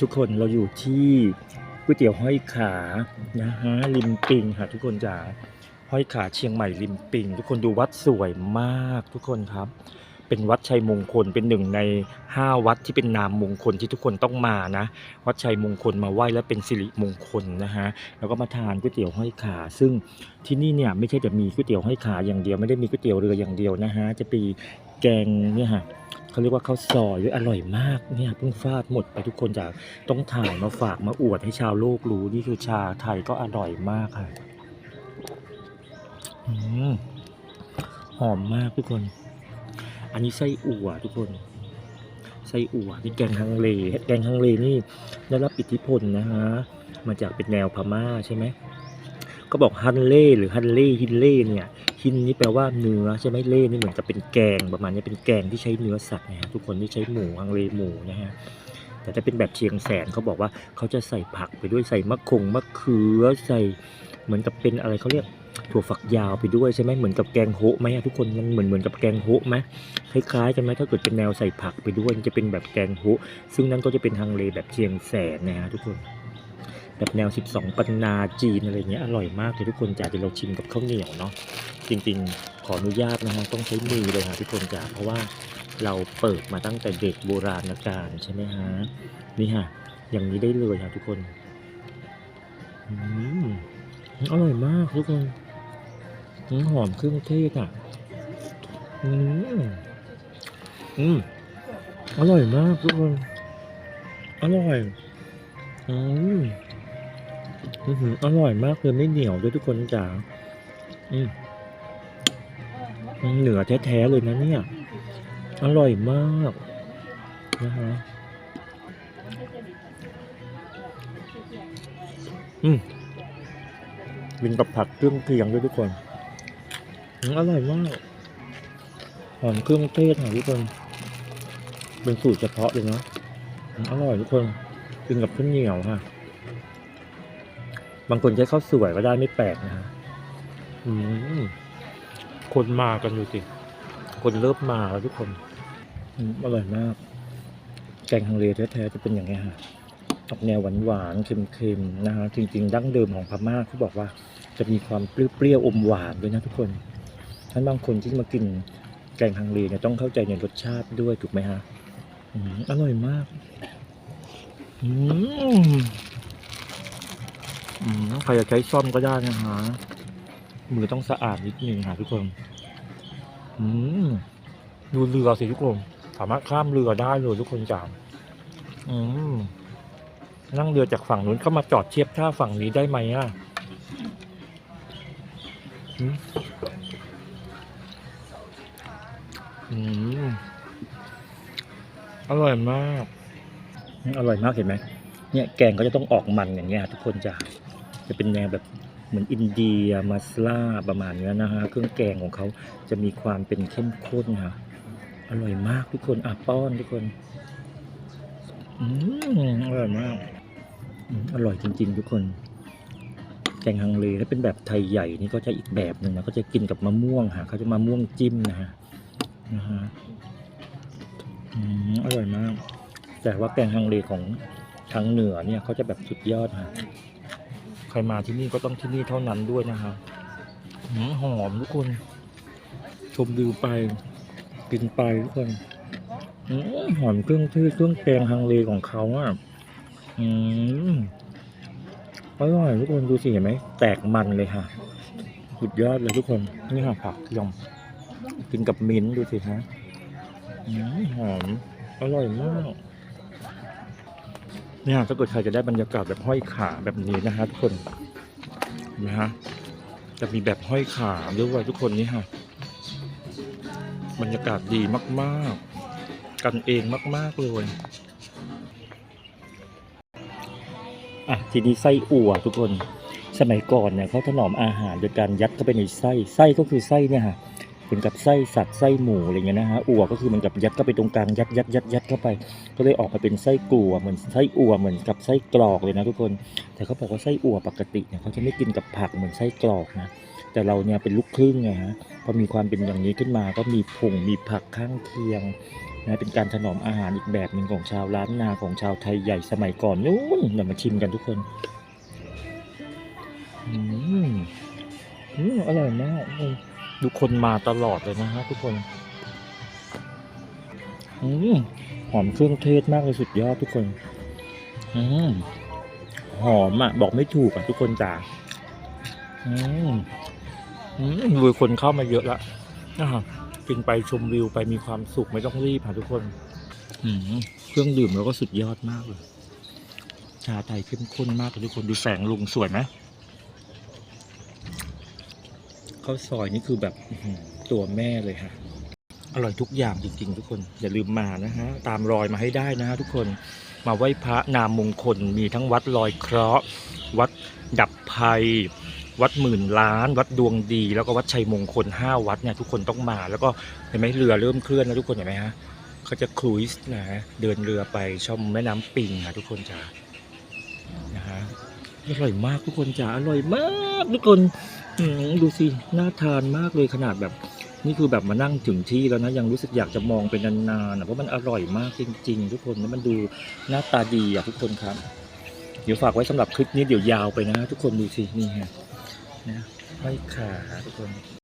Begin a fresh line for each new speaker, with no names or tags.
ทุกคนเราอยู่ที่ก๋วยเตี๋ยวห้อยขานะฮะริมปิงค่ะทุกคนจ๋าห้อยขาเชียงใหม่ริมปิง ทุกคนดูวัดสวยมากทุกคนครับ เป็นวัดชัยมงคลเป็นหนึ่งใน 5 วัดที่เป็นนามมงคลที่ทุกคนต้องมานะ วัดชัยมงคลมาไหว้แล้วเป็นสิริมงคลนะฮะแล้วก็มาทานก๋วยเตี๋ยวห้อยขา ซึ่งที่นี่เนี่ยไม่ใช่แต่มีก๋วยเตี๋ยวห้อยขาอย่างเดียวไม่ได้มีก๋วยเตี๋ยวเรืออย่างเดียวนะฮะจะมีแกงเนี่ยฮะเขาเรียกว่าข้าวซอยด้วยอร่อยมากเนี่ยเพิ่งฟาดหมดไปทุกคนจากต้องถ่ายมาฝากมาอวดให้ชาวโลกรู้นี่คือชาไทยก็อร่อยมากค่ะหอมมากทุกคน อันนี้ไส้อั่วทุกคน ไส้อั่วนี่แกงฮังเล แกงฮังเลนี่ได้รับอิทธิพลนะฮะ มาจากเป็นแนวพม่าใช่ไหม ก็บอกฮันเล่หรือฮันเล่ฮินเล่เนี่ย ฮินนี่แปลว่าเนื้อใช่ไหมเล่นี่เหมือนกับเป็นแกงประมาณนี้เป็นแกงที่ใช้เนื้อสัตว์นะฮะทุกคนที่ใช้หมูฮังเลหมูนะฮะแต่ถ้าเป็นแบบเชียงแสนเขาบอกว่าเขาจะใส่ผักไปด้วยใส่มะคงมะเขือใส่เหมือนกับเป็นอะไรเขาเรียก ถั่วฝักยาวไปด้วยใช่ไหมเหมือนกับแกงโฮะไหมอะทุกคนมันเหมือนเหมือนกับแกงโฮะไหมคล้ายๆกันไหมถ้าเกิดเป็นแนวใส่ผักไปด้วยจะเป็นแบบแกงโฮะซึ่งนั่นก็จะเป็นฮังเลแบบเชียงแสนนะฮะทุกคน แบบแนว 12 ปันนาจีนอะไรเงี้ยอร่อยมากเลยทุกคนจ๋าเดี๋ยวเราชิมกับข้าวเหนียวเนาะจริงๆ ขออนุญาตนะฮะต้องใช้มือเลยค่ะทุกคนจ๋าเพราะว่าเราเปิดมาตั้งแต่เด็กโบราณกาลใช่ไหมฮะนี่ฮะอย่างนี้ได้เลยค่ะทุกคนอืมอร่อยมากทุกคน หอมเครื่องเทศอะ อืม อืม อร่อยมากทุกคน อร่อย อืมอื้อร่อยมากเลยไม่เหนียวด้วยทุกคนจ๋าอืมอืมเหนือแท้ๆเลยนะเนี่ย อร่อยมากนะฮะอืมกินกับผักเครื่องเคียงด้วยทุกคน อืมอร่อยมากหอมเครื่องเทศค่ะทุกคน เป็นสูตรเฉพาะเลยเนาะอืมอร่อยทุกคนกินกับข้าวเหนียวค่ะ บางคนใช้ข้าวสวยก็ได้ไม่แปลกนะฮะอืมคนมากันดูสิคนเริ่มมาแล้วทุกคนอืมอร่อยมาก แกงฮังเลแท้ๆจะเป็นอย่างนี้ยฮะออกแนวหวานๆเค็มๆนะฮะจริง ๆ ดั้งเดิมของพม่าเขาบอกว่าจะมีความเปรี้ยวๆอมหวานด้วยนะทุกคน ท่านบางคนที่มากินแกงฮังเลเนี่ยต้องเข้าใจในรสชาติด้วยถูกไหมฮะอือร่อยมากอืมอืมใครจะใช้ซ่อมก็ได้นะฮะ มือต้องสะอาดนิดนึงค่ะทุกคนอืมดูเรือสิทุกคน สามารถข้ามเรือได้เลยทุกคนจามอืมนั่งเรือจากฝั่งนู้นเข้ามาจอดเทียบท่าฝั่งนี้ได้ไหมอะ อืมอร่อยมาก อร่อยมากเห็นไหมเนี่ยแกงก็จะต้องออกมันอย่างเงี้ยทุกคนจะจะเป็นแนวแบบเหมือนอินเดียมาสลาประมาณเนี้ยนะฮะเครื่องแกงของเขาจะมีความเป็นเข้มข้นค่ะอร่อยมากทุกคนอะป้อนทุกคนอืมอร่อยมากอร่อยจริง ๆ ทุกคน แกงฮังเลถ้าเป็นแบบไทยใหญ่นี่ก็จะอีกแบบหนึ่งนะก็จะกินกับมะม่วงค่ะเขาจะมะม่วงจิ้มนะฮะ นะฮะอร่อยมาก แต่ว่าแกงฮังเลของทางเหนือเนี่ยเขาจะแบบสุดยอดฮะใครมาที่นี่ก็ต้องที่นี่เท่านั้นด้วยนะฮะหอมทุกคน ชมวิวไป กินไปทุกคนหอมเครื่องเทศเครื่องแกงฮังเลของเขาอะอืมอร่อยทุกคนดูสิเห็นไหมแตกมันเลยค่ะสุดยอดเลยทุกคน นี่ค่ะผักยอง กินกับมิ้นดูสิฮะหอม อร่อยมาก เนี่ยถ้าเกิดใครจะได้บรรยากาศแบบห้อยขาแบบนี้นะฮะทุกคนเห็นะฮะจะมีแบบห้อยขาด้วยทุกคนนี่ฮะบรรยากาศดีมาก ๆ กันเองมาก ๆ เลยอะทีนี้ไส้อั่วทุกคนสมัยก่อนเนี่ยเขาถนอมอาหารโดยการยัดเข้าไปในไส้ไส้ก็คือไส้เนี่ยฮะ เหมือนกับไส้สัตว์ไส้หมูอะไรเงี้ยนะฮะอั่วก็คือเหมันกับยัดเข้าไปตรงกลางยัดยัดยัดยัดเข้าไป ก็เลยออกมาเป็นไส้กลัวเหมือนไส้อั่วเหมือนกับไส้กรอกเลยนะทุกคน แต่เขาบอกว่าไส้อั่วปกติเนี่ยเขาจะไม่กินกับผักเหมือนไส้กรอกนะแต่เราเนี่ยเป็นลูกครึ่งไงฮะพอมีความเป็นอย่างนี้ขึ้นมาก็มีผงมีผักข้างเคียงนะเป็นการถนอมอาหารอีกแบบหนึ่งของชาวล้านนาของชาวไทยใหญ่สมัยก่อนนู้นเดี๋ยวมาชิมกันทุกคนอืมอืมอร่อยมาก อืมทุกคนมาตลอดเลยนะฮะทุกคน อืมหอมเครื่องเทศมากเลยสุดยอดทุกคน อืมหอมอะ บอกไม่ถูกอะทุกคนจ๋า อืมอืมดูคนเข้ามาเยอะละนะครับกินไปชมวิวไปมีความสุขไม่ต้องรีบค่ะทุกคน อืมเครื่องดื่มแล้วก็สุดยอดมากเลย ชาไทยเข้มข้นมากเลยทุกคนดูแสงลุงสวยไหม ข้าวซอยนี่คือแบบตัวแม่เลยฮะอร่อยทุกอย่างจริง ๆ ทุกคนอย่าลืมมานะฮะตามรอยมาให้ได้นะฮะทุกคนมาไหว้พระนามมงคลมีทั้งวัดลอยเคราะห์ วัดดับภัย วัดหมื่นล้าน วัดดวงดี แล้วก็วัดชัยมงคลห้าวัดเนี่ยทุกคนต้องมาแล้วก็เห็นไหมเรือเริ่มเคลื่อนแล้วทุกคนเห็นไหมฮะเขาจะครูซนะฮะเดินเรือไปชมแม่น้ำปิงค่ะทุกคนจ้านะฮะอร่อยมากทุกคนจ้าอร่อยมากทุกคน ดูสิ น่าทานมากเลยขนาดแบบ นี่คือแบบมานั่งถึงที่แล้วนะ ยังรู้สึกอยากจะมองเป็นนานๆนะเพราะมันอร่อยมากจริง ๆ ทุกคนแล้วมันดูหน้าตาดีอะทุกคนครับ เดี๋ยวฝากไว้สำหรับคลิปนี้เดี๋ยวยาวไปนะ ทุกคนดูสินี่ฮะนะไม่ขาทุกคน